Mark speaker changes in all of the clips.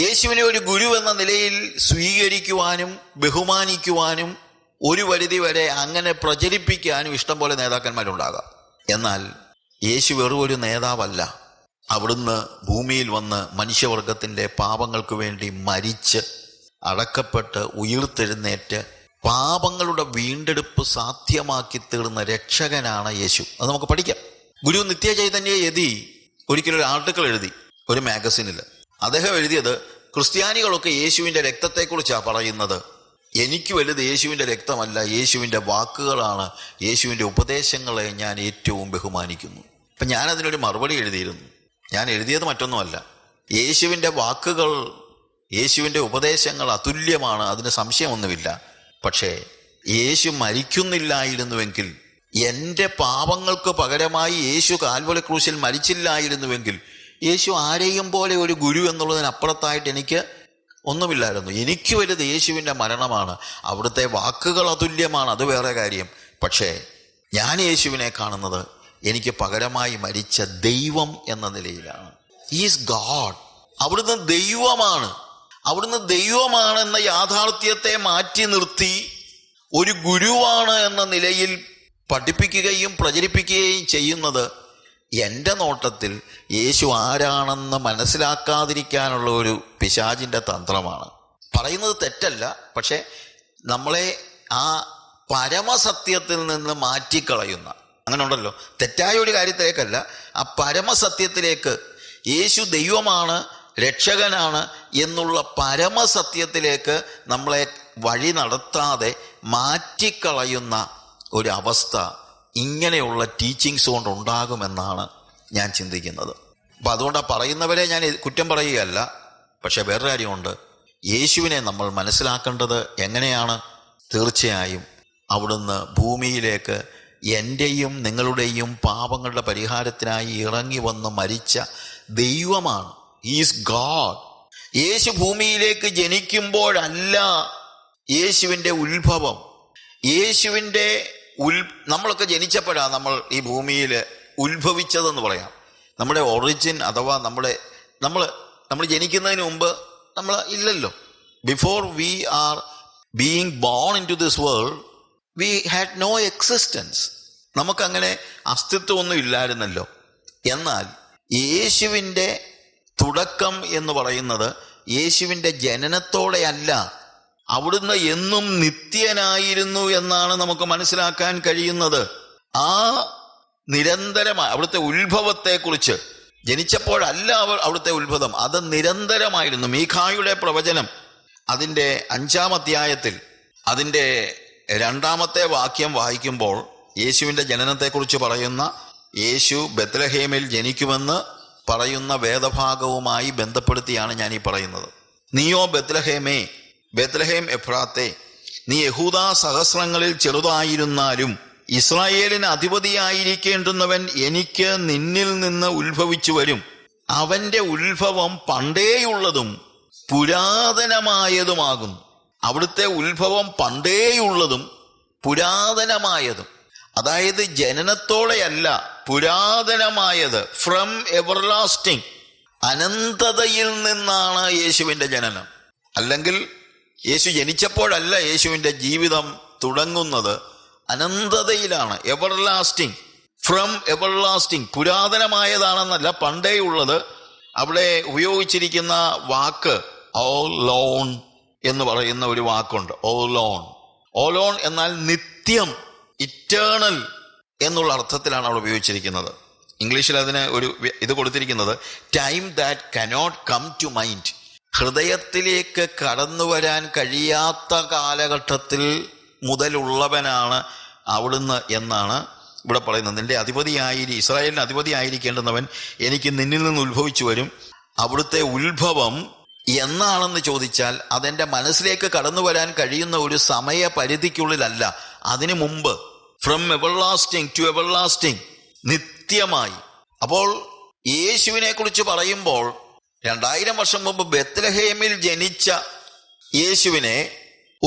Speaker 1: യേശുവിനെ ഒരു ഗുരു എന്ന നിലയിൽ സ്വീകരിക്കുവാനും ബഹുമാനിക്കുവാനും ഒരു പരിധി വരെ അങ്ങനെ പ്രചരിപ്പിക്കാനും ഇഷ്ടം പോലെ നേതാക്കന്മാരുണ്ടാകാം എന്നാൽ യേശു വെറും ഒരു നേതാവല്ല അവിടുന്ന് ഭൂമിയിൽ വന്ന് മനുഷ്യവർഗത്തിൻ്റെ പാപങ്ങൾക്ക് വേണ്ടി മരിച്ച് അടക്കപ്പെട്ട് ഉയർത്തെഴുന്നേറ്റ് പാപങ്ങളുടെ വീണ്ടെടുപ്പ് സാധ്യമാക്കി തീർന്ന രക്ഷകനാണ് യേശു അത് നമുക്ക് പഠിക്കാം ഗുരു നിത്യചൈതന്യ യതി ഒരിക്കലും ഒരു ആർട്ടിക്കിൾ എഴുതി ഒരു മാഗസിനിൽ അദ്ദേഹം എഴുതിയത് ക്രിസ്ത്യാനികളൊക്കെ യേശുവിൻ്റെ രക്തത്തെക്കുറിച്ചാണ് പറയുന്നത് എനിക്ക് വലുത് യേശുവിൻ്റെ രക്തമല്ല യേശുവിൻ്റെ വാക്കുകളാണ് യേശുവിൻ്റെ ഉപദേശങ്ങളെ ഞാൻ ഏറ്റവും ബഹുമാനിക്കുന്നു അപ്പം ഞാൻ അതിനൊരു മറുപടി എഴുതിയിരുന്നു ഞാൻ എഴുതിയത് മറ്റൊന്നുമല്ല യേശുവിൻ്റെ വാക്കുകൾ യേശുവിൻ്റെ ഉപദേശങ്ങൾ അതുല്യമാണ് അതിന് സംശയമൊന്നുമില്ല പക്ഷേ യേശു മരിക്കുന്നില്ലായിരുന്നുവെങ്കിൽ എൻ്റെ പാപങ്ങൾക്ക് പകരമായി യേശു കാൽവലി ക്രൂശിൽ മരിച്ചില്ലായിരുന്നുവെങ്കിൽ യേശു ആരെയും പോലെ ഒരു ഗുരു എന്നുള്ളതിനപ്പുറത്തായിട്ട് എനിക്ക് ഒന്നുമില്ലായിരുന്നു എനിക്ക് വലുത് യേശുവിൻ്റെ മരണമാണ് അവിടുത്തെ വാക്കുകൾ അതുല്യമാണ് അത് വേറെ കാര്യം പക്ഷേ ഞാൻ യേശുവിനെ കാണുന്നത് എനിക്ക് പകരമായി മരിച്ച ദൈവം എന്ന നിലയിലാണ് ഈസ് ഗാഡ് അവിടുന്ന് ദൈവമാണ് അവിടുന്ന് ദൈവമാണ് എന്ന യാഥാർത്ഥ്യത്തെ മാറ്റി നിർത്തി ഒരു ഗുരുവാണ് എന്ന നിലയിൽ പഠിപ്പിക്കുകയും പ്രചരിപ്പിക്കുകയും ചെയ്യുന്നത് എൻ്റെ നോട്ടത്തിൽ യേശു ആരാണെന്ന് മനസ്സിലാക്കാതിരിക്കാനുള്ള ഒരു പിശാചിൻ്റെ തന്ത്രമാണ് പറയുന്നത് തെറ്റല്ല പക്ഷേ നമ്മളെ ആ പരമസത്യത്തിൽ നിന്ന് മാറ്റിക്കളയുന്ന അങ്ങനെ ഉണ്ടല്ലോ തെറ്റായ ഒരു കാര്യത്തിലേക്കല്ല ആ പരമസത്യത്തിലേക്ക് യേശു ദൈവമാണ് രക്ഷകനാണ് എന്നുള്ള പരമസത്യത്തിലേക്ക് നമ്മളെ വഴി നടത്താതെ മാറ്റിക്കളയുന്ന ഒരവസ്ഥ ഇങ്ങനെയുള്ള ടീച്ചിങ്സ് കൊണ്ട് ഉണ്ടാകുമെന്നാണ് ഞാൻ ചിന്തിക്കുന്നത് അപ്പം അതുകൊണ്ട് ആ പറയുന്നവരെ ഞാൻ കുറ്റം പറയുകയല്ല പക്ഷെ വേറൊരു കാര്യമുണ്ട് യേശുവിനെ നമ്മൾ മനസ്സിലാക്കേണ്ടത് എങ്ങനെയാണ് തീർച്ചയായും അവിടുന്ന് ഭൂമിയിലേക്ക് എൻ്റെയും നിങ്ങളുടെയും പാപങ്ങളുടെ പരിഹാരത്തിനായി ഇറങ്ങി വന്ന് മരിച്ച ദൈവമാണ് ഈസ് ഗാഡ് യേശു ഭൂമിയിലേക്ക് ജനിക്കുമ്പോഴല്ല യേശുവിൻ്റെ ഉത്ഭവം യേശുവിൻ്റെ ഉൽ നമ്മളൊക്കെ ജനിച്ചപ്പോഴാണ് നമ്മൾ ഈ ഭൂമിയിൽ ഉത്ഭവിച്ചതെന്ന് പറയാം നമ്മുടെ ഒറിജിൻ അഥവാ നമ്മുടെ നമ്മൾ നമ്മൾ ജനിക്കുന്നതിന് മുമ്പ് നമ്മൾ ഇല്ലല്ലോ before we are being born in to this world we had no existence നമുക്കങ്ങനെ അസ്തിത്വമൊന്നും ഇല്ലായിരുന്നല്ലോ എന്നാൽ യേശുവിൻ്റെ തുടക്കം എന്ന് പറയുന്നത് യേശുവിൻ്റെ ജനനത്തോടെയല്ല അവിടുന്ന് എന്നും നിത്യനായിരുന്നു എന്നാണ് നമുക്ക് മനസ്സിലാക്കാൻ കഴിയുന്നത് ആ നിരന്തരമായ അവിടുത്തെ ഉത്ഭവത്തെക്കുറിച്ച് ജനിച്ചപ്പോഴല്ല അവിടുത്തെ ഉത്ഭവം അത് നിരന്തരമായിരുന്നു മീഖായുടെ പ്രവചനം അതിൻ്റെ അഞ്ചാം അധ്യായത്തിൽ അതിൻ്റെ രണ്ടാമത്തെ വാക്യം വായിക്കുമ്പോൾ യേശുവിൻ്റെ ജനനത്തെക്കുറിച്ച് പറയുന്ന യേശു ബത്ലഹേമിൽ ജനിക്കുമെന്ന് പറയുന്ന വേദഭാഗവുമായി ബന്ധപ്പെടുത്തിയാണ് ഞാൻ ഈ പറയുന്നത് നീയോ ബത്ലഹേമേ ബേത്ലഹേം എഫ്രാത്തെ നീ യഹൂദ സഹസ്രങ്ങളിൽ ചെറുതായിരുന്നാലും ഇസ്രായേലിന് അധിപതിയായിരിക്കേണ്ടുന്നവൻ എനിക്ക് നിന്നിൽ നിന്ന് ഉത്ഭവിച്ചു വരും അവന്റെ ഉത്ഭവം പണ്ടേയുള്ളതും പുരാതനമായതുമാകുന്നു അവിടുത്തെ ഉത്ഭവം പണ്ടേയുള്ളതും പുരാതനമായതും അതായത് ജനനത്തോടെയല്ല പുരാതനമായത് ഫ്രം എവർലാസ്റ്റിംഗ് അനന്തതയിൽ നിന്നാണ് യേശുവിൻ്റെ ജനനം അല്ലെങ്കിൽ യേശു ജനിച്ചപ്പോഴല്ല യേശുവിൻ്റെ ജീവിതം തുടങ്ങുന്നത് അനന്തതയിലാണ് എവർ ഫ്രം എവർ ലാസ്റ്റിംഗ് പുരാതനമായതാണെന്നല്ല പണ്ടേ ഉള്ളത് അവിടെ ഉപയോഗിച്ചിരിക്കുന്ന വാക്ക് ഓ ലോൺ എന്ന് പറയുന്ന ഒരു വാക്കുണ്ട് ഓ ലോൺ ഓ ലോൺ എന്നാൽ നിത്യം ഇറ്റേണൽ എന്നുള്ള അർത്ഥത്തിലാണ് അവിടെ ഉപയോഗിച്ചിരിക്കുന്നത് ഇംഗ്ലീഷിൽ അതിന് ഒരു ഇത് കൊടുത്തിരിക്കുന്നത് time that cannot come to mind ഹൃദയത്തിലേക്ക് കടന്നു വരാൻ കഴിയാത്ത കാലഘട്ടത്തിൽ മുതലുള്ളവനാണ് അവിടുന്ന് എന്നാണ് ഇവിടെ പറയുന്നത് നിന്റെ അധിപതിയായിരി ഇസ്രായേലിന് അധിപതിയായിരിക്കേണ്ടുന്നവൻ എനിക്ക് നിന്നിൽ നിന്ന് ഉത്ഭവിച്ചു വരും അവിടുത്തെ ഉത്ഭവം എന്നാണെന്ന് ചോദിച്ചാൽ അതെൻ്റെ മനസ്സിലേക്ക് കടന്നു വരാൻ കഴിയുന്ന ഒരു സമയപരിധിക്കുള്ളിലല്ല അതിനു മുമ്പ് ഫ്രം എവർലാസ്റ്റിംഗ് ടു എവർലാസ്റ്റിംഗ് നിത്യമായി അപ്പോൾ യേശുവിനെ കുറിച്ച് പറയുമ്പോൾ രണ്ടായിരം വർഷം മുമ്പ് ബത്തലഹേമിൽ ജനിച്ച യേശുവിനെ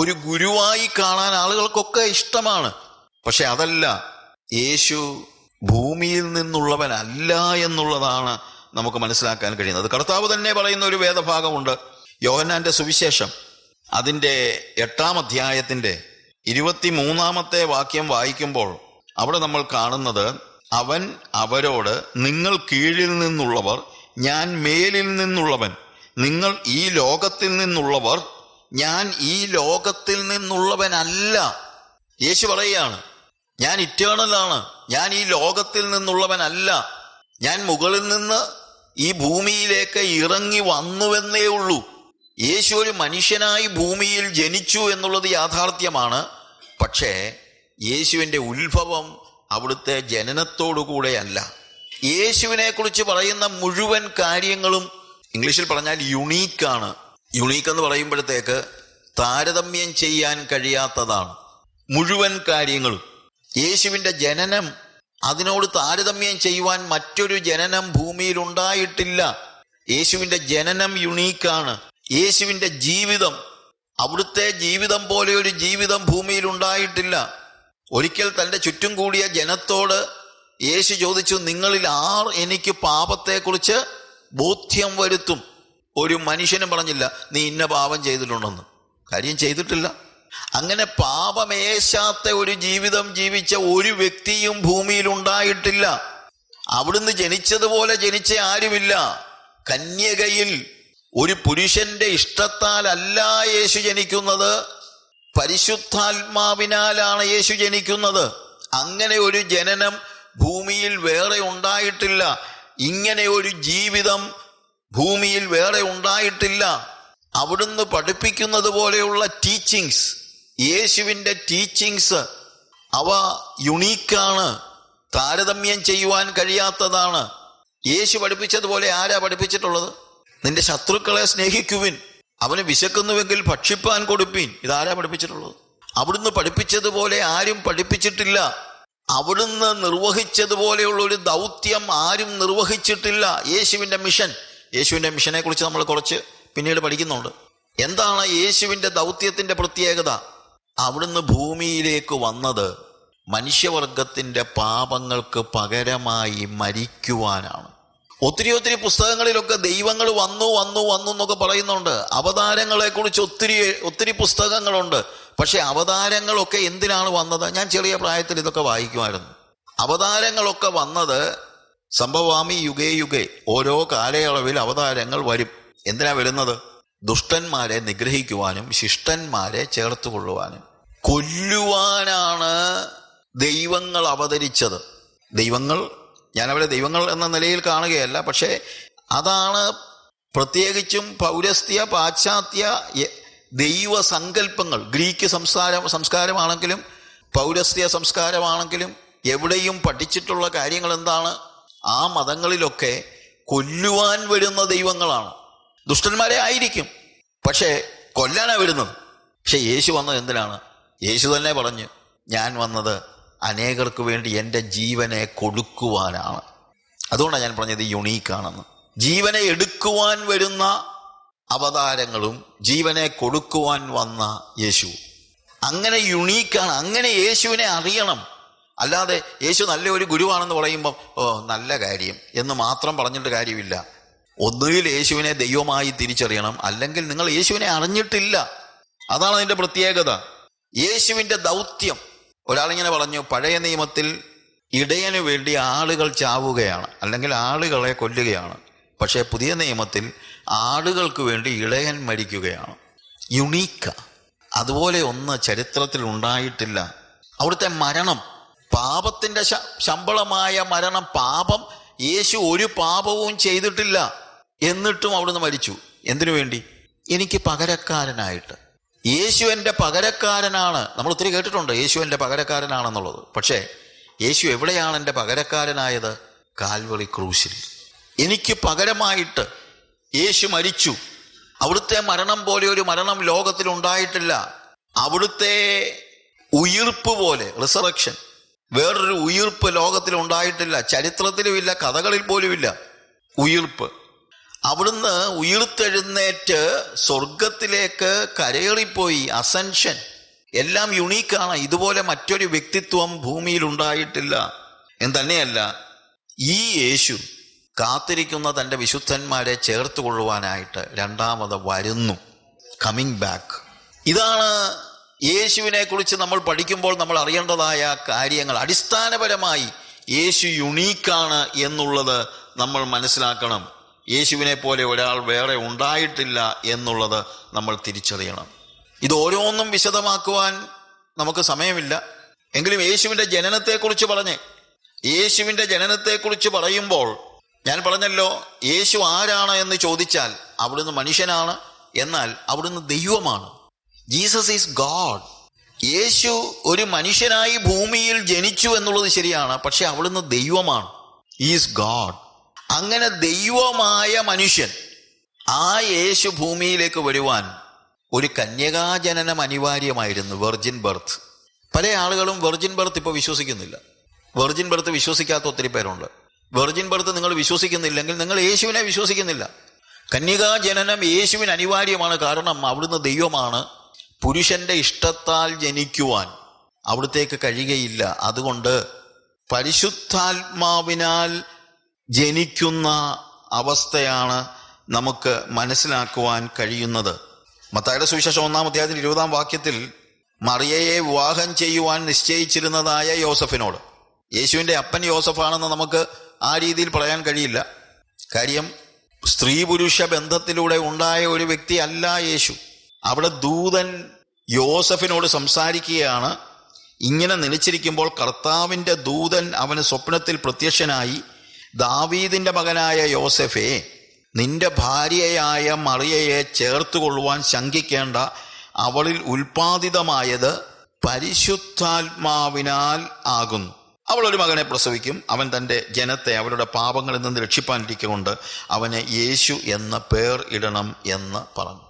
Speaker 1: ഒരു ഗുരുവായി കാണാൻ ആളുകൾക്കൊക്കെ ഇഷ്ടമാണ് പക്ഷെ അതല്ല യേശു ഭൂമിയിൽ നിന്നുള്ളവനല്ല എന്നുള്ളതാണ് നമുക്ക് മനസ്സിലാക്കാൻ കഴിയുന്നത് കർത്താവ് തന്നെ പറയുന്ന ഒരു വേദഭാഗമുണ്ട് യോഹന്നാന്റെ സുവിശേഷം അതിൻ്റെ എട്ടാം അധ്യായത്തിൻ്റെ ഇരുപത്തി മൂന്നാമത്തെ വാക്യം വായിക്കുമ്പോൾ അവിടെ നമ്മൾ കാണുന്നത് അവൻ അവരോട് നിങ്ങൾ കീഴിൽ നിന്നുള്ളവർ ഞാൻ മേലിൽ നിന്നുള്ളവൻ നിങ്ങൾ ഈ ലോകത്തിൽ നിന്നുള്ളവർ ഞാൻ ഈ ലോകത്തിൽ നിന്നുള്ളവനല്ല യേശു പറയുകയാണ് ഞാൻ ഇറ്റേണലാണ് ഞാൻ ഈ ലോകത്തിൽ നിന്നുള്ളവനല്ല ഞാൻ മുകളിൽ നിന്ന് ഈ ഭൂമിയിലേക്ക് ഇറങ്ങി വന്നുവെന്നേ ഉള്ളൂ യേശു ഒരു മനുഷ്യനായി ഭൂമിയിൽ ജനിച്ചു എന്നുള്ളത് യാഥാർത്ഥ്യമാണ് പക്ഷേ യേശുവിൻ്റെ ഉത്ഭവം അവിടുത്തെ ജനനത്തോടു കൂടെയല്ല യേശുവിനെ കുറിച്ച് പറയുന്ന മുഴുവൻ കാര്യങ്ങളും ഇംഗ്ലീഷിൽ പറഞ്ഞാൽ യുണീക്കാണ് യുണീക്ക് എന്ന് പറയുമ്പോഴത്തേക്ക് താരതമ്യം ചെയ്യാൻ കഴിയാത്തതാണ് മുഴുവൻ കാര്യങ്ങളും യേശുവിൻ്റെ ജനനം അതിനോട് താരതമ്യം ചെയ്യുവാൻ മറ്റൊരു ജനനം ഭൂമിയിൽ ഉണ്ടായിട്ടില്ല യേശുവിൻ്റെ ജനനം യുണീക്കാണ് യേശുവിൻ്റെ ജീവിതം അവിടുത്തെ ജീവിതം പോലെ ഒരു ജീവിതം ഭൂമിയിൽ ഉണ്ടായിട്ടില്ല ഒരിക്കൽ തൻ്റെ ചുറ്റും കൂടിയ ജനത്തോട് യേശു ചോദിച്ചു നിങ്ങളിൽ ആർ എനിക്ക് പാപത്തെക്കുറിച്ച് ബോധ്യം വരുത്തും ഒരു മനുഷ്യനും പറഞ്ഞില്ല നീ ഇന്ന പാപം ചെയ്തിട്ടുണ്ടെന്ന് കാര്യം ചെയ്തിട്ടില്ല അങ്ങനെ പാപമേശാത്ത ഒരു ജീവിതം ജീവിച്ച ഒരു വ്യക്തിയും ഭൂമിയിൽ ഉണ്ടായിട്ടില്ല അവിടുന്ന് ജനിച്ചതുപോലെ ജനിച്ച ആരുമില്ല കന്യകയിൽ ഒരു പുരുഷന്റെ ഇഷ്ടത്താൽ അല്ല യേശു ജനിക്കുന്നത് പരിശുദ്ധാത്മാവിനാലാണ് യേശു ജനിക്കുന്നത് അങ്ങനെ ഒരു ജനനം ഭൂമിയിൽ വേറെ ഉണ്ടായിട്ടില്ല ഇങ്ങനെ ഒരു ജീവിതം ഭൂമിയിൽ വേറെ ഉണ്ടായിട്ടില്ല അവിടുന്ന് പഠിപ്പിക്കുന്നത് പോലെയുള്ള ടീച്ചിങ്സ് യേശുവിൻ്റെ ടീച്ചിങ്സ് അവ യുണീക്കാണ് താരതമ്യം ചെയ്യുവാൻ കഴിയാത്തതാണ് യേശു പഠിപ്പിച്ചതുപോലെ ആരാ പഠിപ്പിച്ചിട്ടുള്ളത് നിന്റെ ശത്രുക്കളെ സ്നേഹിക്കുവിൻ അവന് വിശക്കുന്നുവെങ്കിൽ ഭക്ഷിപ്പാൻ കൊടുപ്പീൻ ഇതാരാ പഠിപ്പിച്ചിട്ടുള്ളത് അവിടുന്ന് പഠിപ്പിച്ചതുപോലെ ആരും പഠിപ്പിച്ചിട്ടില്ല അവിടുന്ന് നിർവഹിച്ചതുപോലെയുള്ള ഒരു ദൗത്യം ആരും നിർവഹിച്ചിട്ടില്ല യേശുവിൻ്റെ മിഷൻ യേശുവിൻ്റെ കുറിച്ച് നമ്മൾ കുറച്ച് പിന്നീട് പഠിക്കുന്നുണ്ട് എന്താണ് യേശുവിൻ്റെ ദൗത്യത്തിൻ്റെ പ്രത്യേകത അവിടുന്ന് ഭൂമിയിലേക്ക് വന്നത് മനുഷ്യവർഗത്തിൻ്റെ പാപങ്ങൾക്ക് പകരമായി മരിക്കുവാനാണ് ഒത്തിരി ഒത്തിരി പുസ്തകങ്ങളിലൊക്കെ ദൈവങ്ങൾ വന്നു വന്നു വന്നു എന്നൊക്കെ പറയുന്നുണ്ട് അവതാരങ്ങളെക്കുറിച്ച് ഒത്തിരി ഒത്തിരി പുസ്തകങ്ങളുണ്ട് പക്ഷെ അവതാരങ്ങളൊക്കെ എന്തിനാണ് വന്നത് ഞാൻ ചെറിയ പ്രായത്തിൽ ഇതൊക്കെ വായിക്കുമായിരുന്നു അവതാരങ്ങളൊക്കെ വന്നത് സംഭവാമി യുഗേ യുഗേ ഓരോ കാലയളവിൽ അവതാരങ്ങൾ വരും എന്തിനാ വരുന്നത് ദുഷ്ടന്മാരെ നിഗ്രഹിക്കുവാനും ശിഷ്ടന്മാരെ ചേർത്ത് കൊള്ളുവാനും കൊല്ലുവാനാണ് ദൈവങ്ങൾ അവതരിച്ചത് ദൈവങ്ങൾ ഞാൻ അവരെ ദൈവങ്ങൾ എന്ന നിലയിൽ കാണുകയല്ല പക്ഷേ അതാണ് പ്രത്യേകിച്ചും പൗരസ്ത്യ പാശ്ചാത്യ ദൈവ സങ്കല്പങ്ങൾ ഗ്രീക്ക് സംസ്കാരം സംസ്കാരമാണെങ്കിലും പൗരസ്ത്യ സംസ്കാരമാണെങ്കിലും എവിടെയും പഠിച്ചിട്ടുള്ള കാര്യങ്ങൾ എന്താണ് ആ മതങ്ങളിലൊക്കെ കൊല്ലുവാൻ വരുന്ന ദൈവങ്ങളാണ് ദുഷ്ടന്മാരെ ആയിരിക്കും പക്ഷേ കൊല്ലാനാണ് വരുന്നത് പക്ഷേ യേശു വന്നത് എന്തിനാണ് യേശു തന്നെ പറഞ്ഞു ഞാൻ വന്നത് അനേകർക്ക് വേണ്ടി എൻ്റെ ജീവനെ കൊടുക്കുവാനാണ് അതുകൊണ്ടാണ് ഞാൻ പറഞ്ഞത് യുണീക്കാണെന്ന് ജീവനെ എടുക്കുവാൻ വരുന്ന അവതാരങ്ങളും ജീവനെ കൊടുക്കുവാൻ വന്ന യേശു അങ്ങനെ യുണീക്കാണ് അങ്ങനെ യേശുവിനെ അറിയണം അല്ലാതെ യേശു നല്ല ഒരു ഗുരുവാണെന്ന് പറയുമ്പം ഓ നല്ല കാര്യം എന്ന് മാത്രം പറഞ്ഞിട്ട് കാര്യമില്ല ഒന്നുകിൽ യേശുവിനെ ദൈവമായി തിരിച്ചറിയണം അല്ലെങ്കിൽ നിങ്ങൾ യേശുവിനെ അറിഞ്ഞിട്ടില്ല അതാണ് അതിൻ്റെ പ്രത്യേകത യേശുവിൻ്റെ ദൗത്യം ഒരാളിങ്ങനെ പറഞ്ഞു പഴയ നിയമത്തിൽ ഇടയന് വേണ്ടി ആളുകൾ ചാവുകയാണ് അല്ലെങ്കിൽ ആളുകളെ കൊല്ലുകയാണ് പക്ഷേ പുതിയ നിയമത്തിൽ ആടുകൾക്ക് വേണ്ടി ഇളയൻ മരിക്കുകയാണ് യുണീക്ക അതുപോലെ ഒന്ന് ചരിത്രത്തിൽ ഉണ്ടായിട്ടില്ല അവിടുത്തെ മരണം പാപത്തിൻ്റെ ശമ്പളമായ മരണം പാപം യേശു ഒരു പാപവും ചെയ്തിട്ടില്ല എന്നിട്ടും അവിടുന്ന് മരിച്ചു എന്തിനു വേണ്ടി എനിക്ക് പകരക്കാരനായിട്ട് യേശു എൻ്റെ പകരക്കാരനാണ് നമ്മൾ ഒത്തിരി കേട്ടിട്ടുണ്ട് യേശു എൻ്റെ പകരക്കാരനാണെന്നുള്ളത് പക്ഷേ യേശു എവിടെയാണ് എൻ്റെ പകരക്കാരനായത് കാൽവറി ക്രൂശിൽ എനിക്ക് പകരമായിട്ട് യേശു മരിച്ചു അവിടുത്തെ മരണം പോലെ ഒരു മരണം ലോകത്തിൽ ഉണ്ടായിട്ടില്ല അവിടുത്തെ ഉയിർപ്പ് പോലെ റിസറക്ഷൻ വേറൊരു ഉയിർപ്പ് ലോകത്തിൽ ഉണ്ടായിട്ടില്ല ചരിത്രത്തിലുമില്ല കഥകളിൽ പോലുമില്ല ഉയിർപ്പ് അവിടുന്ന് ഉയിർത്തെഴുന്നേറ്റ് സ്വർഗത്തിലേക്ക് കരയേറിപ്പോയി അസൻഷൻ എല്ലാം യുണീക്കാണ് ഇതുപോലെ മറ്റൊരു വ്യക്തിത്വം ഭൂമിയിൽ ഉണ്ടായിട്ടില്ല എന്ന് തന്നെയല്ല ഈ യേശു കാത്തിരിക്കുന്ന തൻ്റെ വിശുദ്ധന്മാരെ ചേർത്ത് കൊള്ളുവാനായിട്ട് രണ്ടാമത് വരുന്നു കമ്മിങ് ബാക്ക് ഇതാണ് യേശുവിനെ കുറിച്ച് നമ്മൾ പഠിക്കുമ്പോൾ നമ്മൾ അറിയേണ്ടതായ കാര്യങ്ങൾ അടിസ്ഥാനപരമായി യേശു യുണീക്കാണ് എന്നുള്ളത് നമ്മൾ മനസ്സിലാക്കണം യേശുവിനെ പോലെ ഒരാൾ വേറെ ഉണ്ടായിട്ടില്ല എന്നുള്ളത് നമ്മൾ തിരിച്ചറിയണം ഇത് ഓരോന്നും വിശദമാക്കുവാൻ നമുക്ക് സമയമില്ല എങ്കിലും യേശുവിൻ്റെ ജനനത്തെക്കുറിച്ച് പറഞ്ഞ് യേശുവിൻ്റെ ജനനത്തെക്കുറിച്ച് പറയുമ്പോൾ ഞാൻ പറഞ്ഞല്ലോ യേശു ആരാണ് എന്ന് ചോദിച്ചാൽ അവിടുന്ന് മനുഷ്യനാണ് എന്നാൽ അവിടുന്ന് ദൈവമാണ് ജീസസ് ഈസ് ഗോഡ് യേശു ഒരു മനുഷ്യനായി ഭൂമിയിൽ ജനിച്ചു എന്നുള്ളത് ശരിയാണ് പക്ഷെ അവിടുന്ന് ദൈവമാണ് ഈസ് ഗോഡ് അങ്ങനെ ദൈവമായ മനുഷ്യൻ ആ യേശു ഭൂമിയിലേക്ക് വരുവാൻ ഒരു കന്യകാജനനം അനിവാര്യമായിരുന്നു വെർജിൻ ബർത്ത് പല ആളുകളും വെർജിൻ ബർത്ത് ഇപ്പോൾ വിശ്വസിക്കുന്നില്ല വെർജിൻ ബർത്ത് വിശ്വസിക്കാത്ത ഒത്തിരി പേരുണ്ട് വെർജിൻ ബർത്ത് നിങ്ങൾ വിശ്വസിക്കുന്നില്ലെങ്കിൽ നിങ്ങൾ യേശുവിനെ വിശ്വസിക്കുന്നില്ല കന്യകാ ജനനം യേശുവിന് അനിവാര്യമാണ് കാരണം അവിടുന്ന് ദൈവമാണ് പുരുഷന്റെ ഇഷ്ടത്താൽ ജനിക്കുവാൻ അവിടത്തേക്ക് കഴിയുകയില്ല അതുകൊണ്ട് പരിശുദ്ധാത്മാവിനാൽ ജനിക്കുന്ന അവസ്ഥയാണ് നമുക്ക് മനസ്സിലാക്കുവാൻ കഴിയുന്നത് മത്തായുടെ സുവിശേഷം ഒന്നാം അധ്യായത്തിൽ ഇരുപതാം വാക്യത്തിൽ മറിയയെ വിവാഹം ചെയ്യുവാൻ നിശ്ചയിച്ചിരുന്നതായ യോസഫിനോട് യേശുവിൻ്റെ അപ്പൻ യോസഫാണെന്ന് നമുക്ക് ആ രീതിയിൽ പറയാൻ കഴിയില്ല കാര്യം സ്ത്രീ പുരുഷ ബന്ധത്തിലൂടെ ഉണ്ടായ ഒരു വ്യക്തി അല്ല യേശു അവിടെ ദൂതൻ യോസഫിനോട് സംസാരിക്കുകയാണ് ഇങ്ങനെ നിലച്ചിരിക്കുമ്പോൾ കർത്താവിൻ്റെ ദൂതൻ അവന് സ്വപ്നത്തിൽ പ്രത്യക്ഷനായി ദാവീദിൻ്റെ മകനായ യോസഫെ നിന്റെ ഭാര്യയായ മറിയയെ ചേർത്തുകൊള്ളുവാൻ ശങ്കിക്കേണ്ട അവളിൽ ഉൽപാദിതമായത് പരിശുദ്ധാത്മാവിനാൽ ആകുന്നു അവൾ ഒരു മകനെ പ്രസവിക്കും അവൻ തൻ്റെ ജനത്തെ അവരുടെ പാപങ്ങളിൽ നിന്ന് രക്ഷിപ്പാനിരിക്കൊണ്ട് അവനെ യേശു എന്ന പേർ ഇടണം എന്ന് പറഞ്ഞു